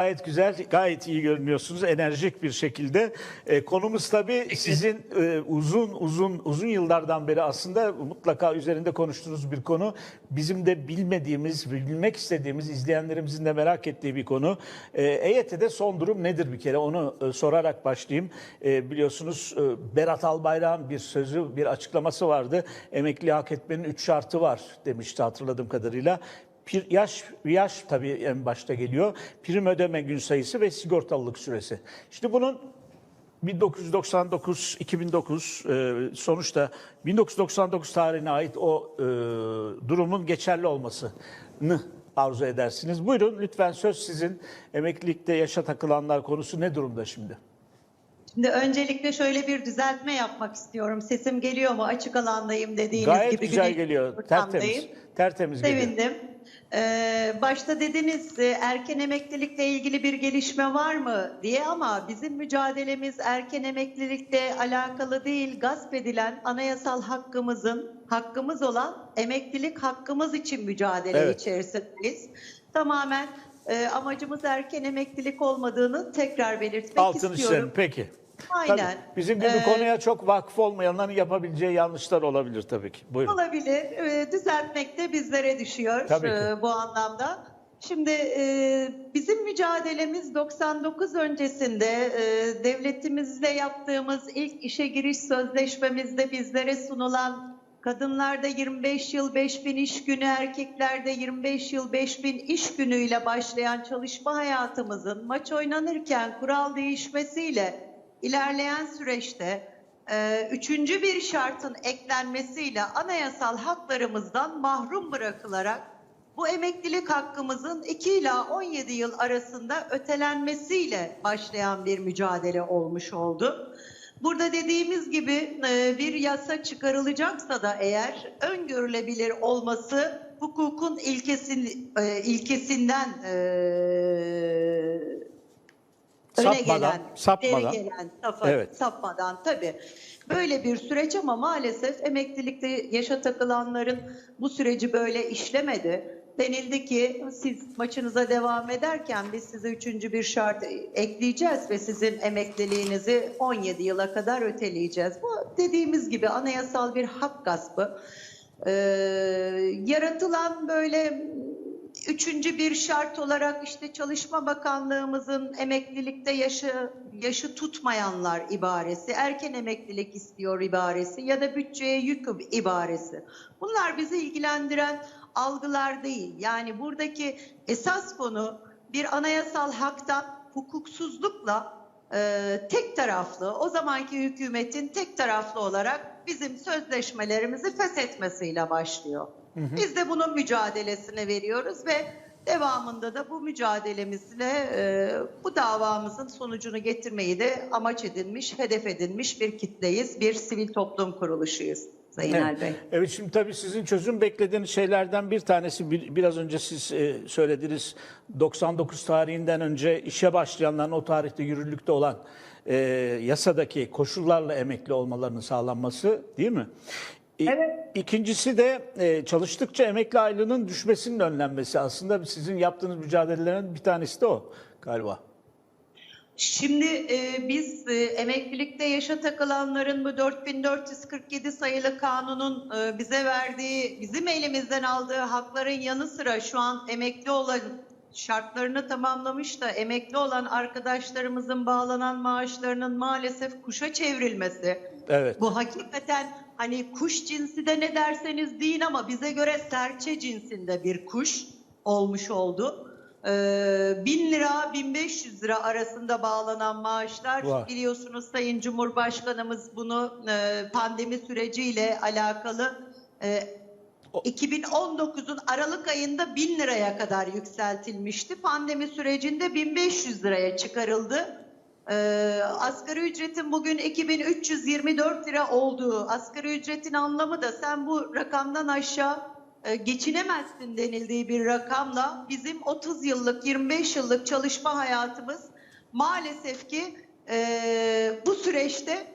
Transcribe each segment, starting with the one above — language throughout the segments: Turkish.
Gayet güzel, gayet iyi görünüyorsunuz, enerjik bir şekilde. Ee, konumuz tabii sizin e, uzun uzun uzun yıllardan beri aslında mutlaka üzerinde konuştuğunuz bir konu. Bizim de bilmediğimiz, bilmek istediğimiz, izleyenlerimizin de merak ettiği bir konu. Ee, EYT'de son durum nedir bir kere onu e, sorarak başlayayım. Ee, biliyorsunuz e, Berat Albayrak'ın bir sözü, bir açıklaması vardı. Emekli hak etmenin üç şartı var demişti hatırladığım kadarıyla. Bir yaş yaş tabii en başta geliyor. Prim ödeme gün sayısı ve sigortalılık süresi. İşte bunun 1999 2009 e, sonuçta 1999 tarihine ait o e, durumun geçerli olmasını arzu edersiniz. Buyurun lütfen söz sizin. Emeklilikte yaşa takılanlar konusu ne durumda şimdi? Şimdi öncelikle şöyle bir düzeltme yapmak istiyorum. Sesim geliyor mu? Açık alandayım dediğiniz Gayet gibi. güzel Güney geliyor. Tertemiz. Tertemiz geliyor. Sevindim. Ee, başta dediniz e, erken emeklilikle ilgili bir gelişme var mı diye ama bizim mücadelemiz erken emeklilikle alakalı değil gasp edilen anayasal hakkımızın hakkımız olan emeklilik hakkımız için mücadele Evet. içerisindeyiz. Tamamen e, amacımız erken emeklilik olmadığını tekrar belirtmek Altını istiyorum. çizelim. Peki. Aynen. Tabii, bizim gibi Ee, konuya çok vakıf olmayanların yapabileceği yanlışlar olabilir tabii ki. Buyurun. Olabilir. Ee, düzeltmek de bizlere düşüyor Tabii ki. e, bu anlamda. Şimdi e, bizim mücadelemiz 99 öncesinde e, devletimizle yaptığımız ilk işe giriş sözleşmemizde bizlere sunulan kadınlarda 25 yıl 5000 iş günü, erkeklerde 25 yıl 5000 iş günüyle başlayan çalışma hayatımızın maç oynanırken kural değişmesiyle ilerleyen süreçte ee, üçüncü bir şartın eklenmesiyle anayasal haklarımızdan mahrum bırakılarak bu emeklilik hakkımızın 2 ila 17 yıl arasında ötelenmesiyle başlayan bir mücadele olmuş oldu. Burada dediğimiz gibi e, bir yasa çıkarılacaksa da eğer öngörülebilir olması hukukun ilkesin, e, ilkesinden e, öne Sapmadan, gelen, sapmadan. gelen safa- Evet. sapmadan tabii. Böyle bir süreç ama maalesef emeklilikte yaşa takılanların bu süreci böyle işlemedi. Denildi ki siz maçınıza devam ederken biz size üçüncü bir şart ekleyeceğiz ve sizin emekliliğinizi 17 yıla kadar öteleyeceğiz. Bu dediğimiz gibi anayasal bir hak gaspı. Ee, yaratılan böyle Üçüncü bir şart olarak işte Çalışma Bakanlığımızın emeklilikte yaşı yaşı tutmayanlar ibaresi, erken emeklilik istiyor ibaresi ya da bütçeye yük ibaresi. Bunlar bizi ilgilendiren algılar değil. Yani buradaki esas konu bir anayasal haktan hukuksuzlukla e, tek taraflı, o zamanki hükümetin tek taraflı olarak bizim sözleşmelerimizi feshetmesiyle başlıyor. Biz de bunun mücadelesini veriyoruz ve devamında da bu mücadelemizle e, bu davamızın sonucunu getirmeyi de amaç edinmiş, hedef edinmiş bir kitleyiz, bir sivil toplum kuruluşuyuz Zeynel Evet. Bey. Evet şimdi tabii sizin çözüm beklediğiniz şeylerden bir tanesi bir- biraz önce siz e, söylediniz 99 tarihinden önce işe başlayanların o tarihte yürürlükte olan e, yasadaki koşullarla emekli olmalarının sağlanması değil mi? Evet. İkincisi de e, çalıştıkça emekli aylığının düşmesinin önlenmesi. Aslında sizin yaptığınız mücadelelerin bir tanesi de o galiba. Şimdi e, biz e, emeklilikte yaşa takılanların bu 4447 sayılı kanunun e, bize verdiği, bizim elimizden aldığı hakların yanı sıra şu an emekli olan şartlarını tamamlamış da emekli olan arkadaşlarımızın bağlanan maaşlarının maalesef kuşa çevrilmesi. Evet. Bu hakikaten hani kuş cinsi de ne derseniz deyin ama bize göre serçe cinsinde bir kuş olmuş oldu. Ee, 1000 lira 1500 lira arasında bağlanan maaşlar Var. biliyorsunuz Sayın Cumhurbaşkanımız bunu e, pandemi süreciyle alakalı e, O- 2019'un Aralık ayında 1000 liraya kadar yükseltilmişti. Pandemi sürecinde 1500 liraya çıkarıldı. Ee, asgari ücretin bugün 2324 lira olduğu, asgari ücretin anlamı da sen bu rakamdan aşağı e, geçinemezsin denildiği bir rakamla bizim 30 yıllık, 25 yıllık çalışma hayatımız maalesef ki e, bu süreçte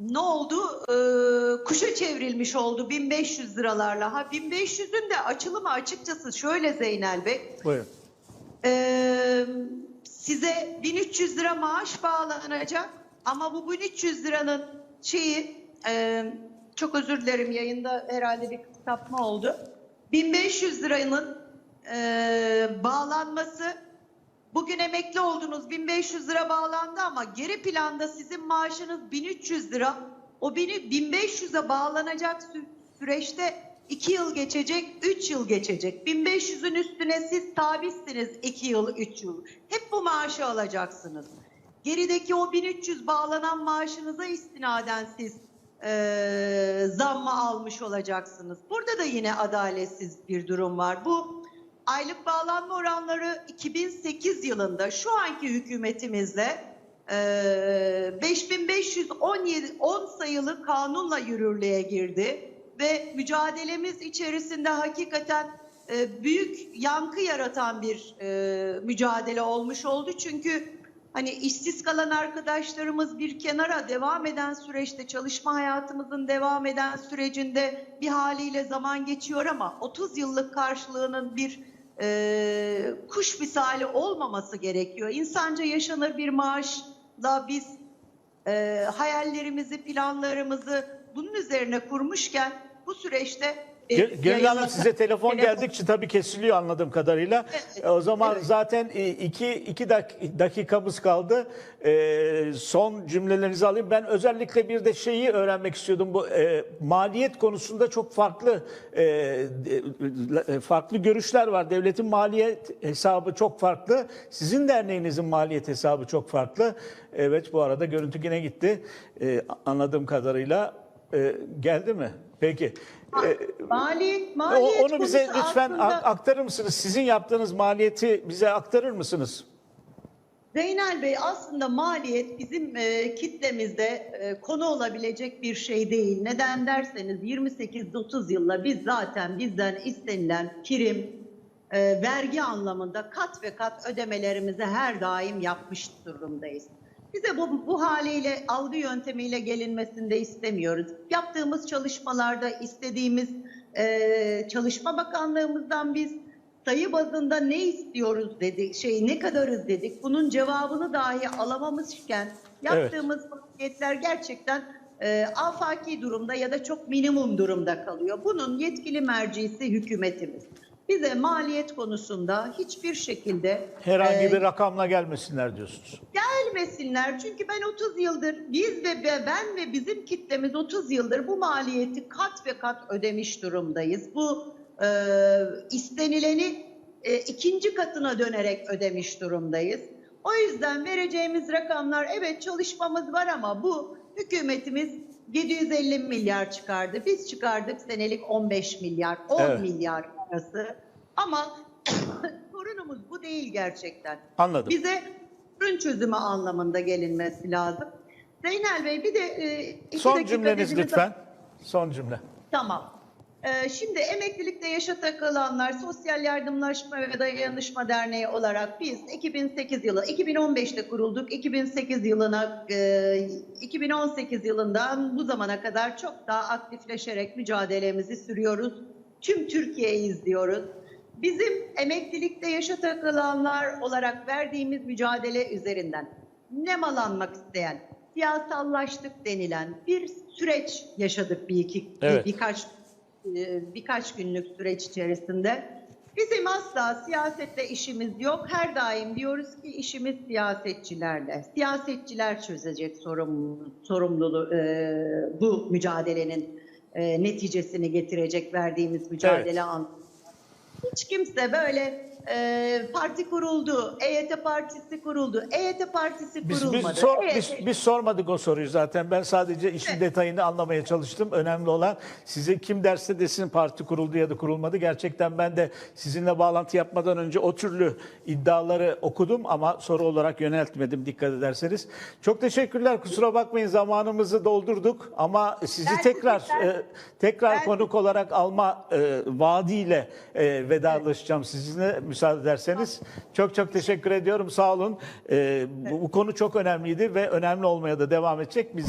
ne oldu? Ee, kuşa çevrilmiş oldu 1500 liralarla. Ha 1500'ün de açılımı açıkçası şöyle Zeynel Bey. Buyurun. Ee, size 1300 lira maaş bağlanacak ama bu 1300 liranın şeyi e, çok özür dilerim yayında herhalde bir sapma oldu. 1500 liranın e, bağlanması bugün emekli oldunuz 1500 lira bağlandı ama geri planda sizin maaşınız 1300 lira. O bini 1500'e bağlanacak sü- süreçte 2 yıl geçecek, 3 yıl geçecek. 1500'ün üstüne siz tabisiniz 2 yıl, 3 yıl. Hep bu maaşı alacaksınız. Gerideki o 1300 bağlanan maaşınıza istinaden siz eee zammı almış olacaksınız. Burada da yine adaletsiz bir durum var. Bu aylık bağlanma oranları 2008 yılında şu anki hükümetimizle eee 5517 10 sayılı kanunla yürürlüğe girdi ve mücadelemiz içerisinde hakikaten e, büyük yankı yaratan bir e, mücadele olmuş oldu. Çünkü hani işsiz kalan arkadaşlarımız bir kenara devam eden süreçte çalışma hayatımızın devam eden sürecinde bir haliyle zaman geçiyor ama 30 yıllık karşılığının bir e, kuş misali olmaması gerekiyor. İnsanca yaşanır bir maaşla biz e, hayallerimizi, planlarımızı bunun üzerine kurmuşken bu süreçte Gönül Hanım yayınla- size telefon geldikçe tabii kesiliyor anladığım kadarıyla. Evet, E, O zaman evet. zaten e, iki, iki dak- dakikamız kaldı. E, son cümlelerinizi alayım. Ben özellikle bir de şeyi öğrenmek istiyordum. Bu e, maliyet konusunda çok farklı e, e, farklı görüşler var. Devletin maliyet hesabı çok farklı. Sizin derneğinizin maliyet hesabı çok farklı. Evet bu arada görüntü yine gitti. E, anladığım kadarıyla e, geldi mi? Peki. E, Maliyet, maliyet onu bize lütfen aslında- aktarır mısınız? Sizin yaptığınız maliyeti bize aktarır mısınız? Zeynel Bey aslında maliyet bizim e, kitlemizde e, konu olabilecek bir şey değil. Neden derseniz 28-30 yılla biz zaten bizden istenilen prim, e, vergi anlamında kat ve kat ödemelerimizi her daim yapmış durumdayız. Bize bu, bu haliyle algı yöntemiyle gelinmesini de istemiyoruz. Yaptığımız çalışmalarda istediğimiz e, Çalışma Bakanlığımızdan biz sayı bazında ne istiyoruz dedik, şey ne kadarız dedik. Bunun cevabını dahi alamamışken yaptığımız maliyetler gerçekten e, afaki durumda ya da çok minimum durumda kalıyor. Bunun yetkili mercisi hükümetimiz. Bize maliyet konusunda hiçbir şekilde Herhangi e, bir rakamla gelmesinler diyorsunuz. gelmesinler. Çünkü ben 30 yıldır biz ve ben ve bizim kitlemiz 30 yıldır bu maliyeti kat ve kat ödemiş durumdayız. Bu e, istenileni e, ikinci katına dönerek ödemiş durumdayız. O yüzden vereceğimiz rakamlar evet çalışmamız var ama bu hükümetimiz 750 milyar çıkardı. Biz çıkardık senelik 15 milyar, 10 Evet. milyar arası. Ama sorunumuz bu değil gerçekten. Anladım. Bize ürün çözümü anlamında gelinmesi lazım. Zeynel Bey bir de e, iki Son cümleniz lütfen. Son cümle. Tamam. Ee, şimdi emeklilikte yaşa takılanlar Sosyal Yardımlaşma ve Dayanışma Derneği olarak biz 2008 yılı, 2015'te kurulduk. 2008 yılına, e, 2018 yılından bu zamana kadar çok daha aktifleşerek mücadelemizi sürüyoruz. Tüm Türkiye'yi izliyoruz. Bizim emeklilikte yaşa takılanlar olarak verdiğimiz mücadele üzerinden nemalanmak isteyen, siyasallaştık denilen bir süreç yaşadık bir iki Evet. birkaç e, birkaç günlük süreç içerisinde. Bizim asla siyasetle işimiz yok. Her daim diyoruz ki işimiz siyasetçilerle. Siyasetçiler çözecek sorumluluğu, sorumluluğu e, bu mücadelenin e, neticesini getirecek verdiğimiz mücadele Evet. an. Hiç kimse böyle e, parti kuruldu, EYT partisi kuruldu, EYT partisi Biz, kurulmadı. biz, sor- EYT biz, biz sormadık o soruyu zaten. Ben sadece işin detayını anlamaya çalıştım. Önemli olan size kim derse desin parti kuruldu ya da kurulmadı. Gerçekten ben de sizinle bağlantı yapmadan önce o türlü iddiaları okudum ama soru olarak yöneltmedim dikkat ederseniz. Çok teşekkürler. Kusura bakmayın zamanımızı doldurduk ama sizi Ben tekrar teşekkür- e, tekrar Ben- konuk olarak alma e, vaadiyle e, vedalaşacağım sizinle müsaade ederseniz. Çok çok teşekkür ediyorum. Sağ olun. E, bu, bu konu çok önemliydi ve önemli olmaya da devam edecek. Biz